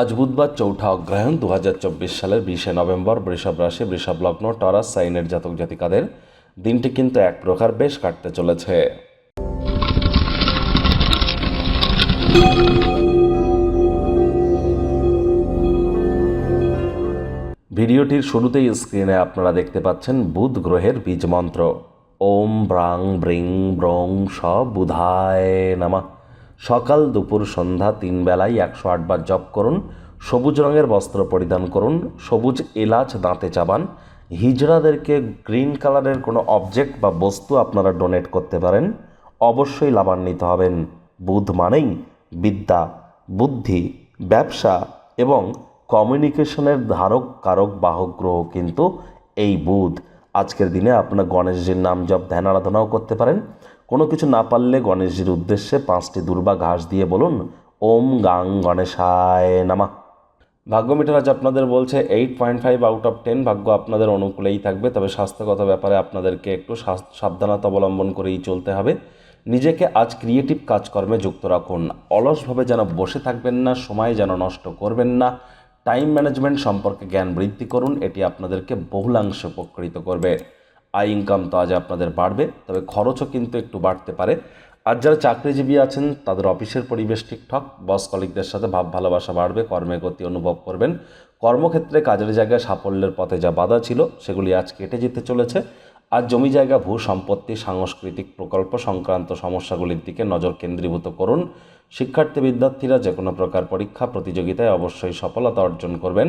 আজ বুধবার চৌঠা অগ্রহায়ণ দু হাজার চব্বিশ সালের বিশে নভেম্বর বৃষভ রাশি, বৃষভ লগ্ন, টরাস, সাইনের জাতক জাতিকাদের দিনটি কিন্তু এক প্রকার বেশ কাটতে চলেছে। ভিডিওটির শুরুতেই স্ক্রিনে আপনারা দেখতে পাচ্ছেন বুধ গ্রহের বীজ মন্ত্র। ওম ব্রাং ব্রিং ব্রং স বুধায় নামা। সকাল দুপুর সন্ধ্যা তিন বেলায় একশো আটবার জপ করুন, সবুজ রঙের বস্ত্র পরিধান করুন, সবুজ এলাচ দাঁতে চাবান। হিজড়াদেরকে গ্রিন কালারের কোনো অবজেক্ট বা বস্তু আপনারা ডোনেট করতে পারেন। অবশ্যই লাভান্বিত হবেন। বুধ মানেই বিদ্যা, বুদ্ধি, ব্যবসা এবং কমিউনিকেশনের ধারক, কারক, বাহক গ্রহ কিন্তু এই বুধ। আজকের দিনে আপনার গণেশজির নাম জপ, ধ্যান, আরাধনাও করতে পারেন। কোনো কিছু না পারলে গণেশজির উদ্দেশ্যে পাঁচটি দুর্বা ঘাস দিয়ে বলুন, ওম গাং গণেশায় নামা। ভাগ্য মিটার আজ আপনাদের বলছে, eight point five out of ten ভাগ্য আপনাদের অনুকূলেই থাকবে। তবে স্বাস্থ্যগত ব্যাপারে আপনাদেরকে একটু সাবধানতা অবলম্বন করেই চলতে হবে। নিজেকে আজ ক্রিয়েটিভ কাজকর্মে যুক্ত রাখুন। অলসভাবে যেন বসে থাকবেন না, সময় যেন নষ্ট করবেন না। টাইম ম্যানেজমেন্ট সম্পর্কে জ্ঞান বৃদ্ধি করুন, এটি আপনাদেরকে বহুলাংশে উপকৃত করবে। আয় ইনকাম তো আজ আপনাদের বাড়বে, তবে খরচও কিন্তু একটু বাড়তে পারে। আর যারা চাকরিজীবী আছেন, তাদের অফিসের পরিবেশ ঠিকঠাক বস কলিকদের সাথে ভাব ভালোবাসা বাড়বে কর্মে গতি অনুভব করবেন। কর্মক্ষেত্রে কাজের জায়গায় সাফল্যের পথে যা বাধা ছিল, সেগুলি আজ কেটে যেতে চলেছে। আর জমি জায়গা, ভূ সম্পত্তি, সাংস্কৃতিক প্রকল্প সংক্রান্ত সমস্যাগুলির দিকে নজর কেন্দ্রীভূত করুন। শিক্ষার্থী বিদ্যার্থীরা যে কোনো প্রকার পরীক্ষা, প্রতিযোগিতায় অবশ্যই সফলতা অর্জন করবেন।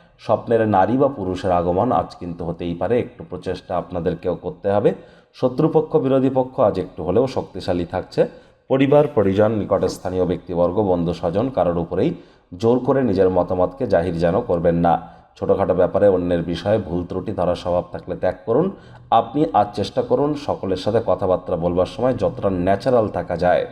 স্বপ্নের নারী বা পুরুষের আগমন আজ কিন্তু হতেই পারে, একটু প্রচেষ্টা আপনাদেরকেও করতে হবে। শত্রুপক্ষ, বিরোধী পক্ষ আজ একটু হলেও শক্তিশালী থাকছে। পরিবার, পরিজন নিকটে স্থানীয় ব্যক্তিবর্গ বন্ধু স্বজন কারোর উপরেই জোর করে নিজের মতামতকে জাহির যেন করবেন না। ছোটোখাটো ব্যাপারে অন্যের বিষয়ে ভুল ত্রুটি ধরার স্বভাব থাকলে ত্যাগ করুন। আপনি আজ চেষ্টা করুন সকলের সাথে কথাবার্তা বলবার সময় যতটা ন্যাচারাল থাকা যায়।